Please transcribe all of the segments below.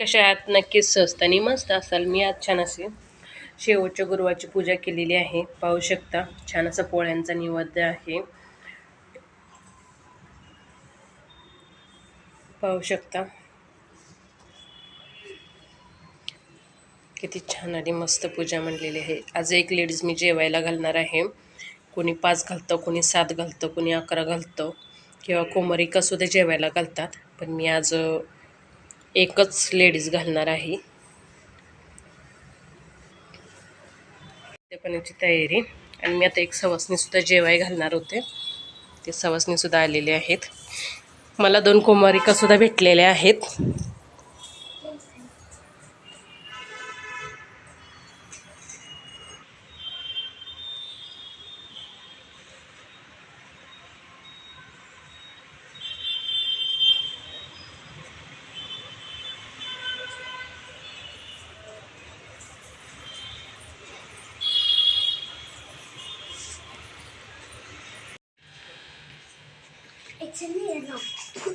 कशा आहात नक्कीच स्वस्त आणि मस्त असाल. मी आज छान असे शेवटच्या गुरुवारची पूजा केलेली आहे. पाहू शकता छान असा पोळ्यांचा निवेद्य आहे. पाहू शकता. किती छान आणि मस्त पूजा म्हणलेली आहे. आज एक लेडीज मी जेवायला घालणार आहे. कोणी पाच घालतं कोणी सात घालतं कोणी अकरा घालतं किंवा कोमरिकासुद्धा जेवायला घालतात. पण मी आज एकच लेडीज घालणार आहे. पाण्याची तयारी. आणि मी आता एक सवासनीसुद्धा जेवाय घालणार होते. ते सवासनीसुद्धा आलेले आहेत. मला दोन कुमारिकासुद्धा भेटलेल्या आहेत.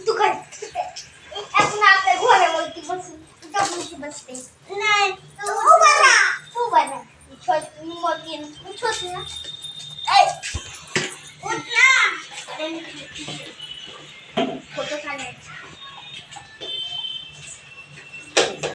तू काय? आपण आपल्या घोड्यावरती बसून डबलीची बसते. नाही तू राहा. तू मी छोटी मोठी छोटी ना. ऐ, उठ ना.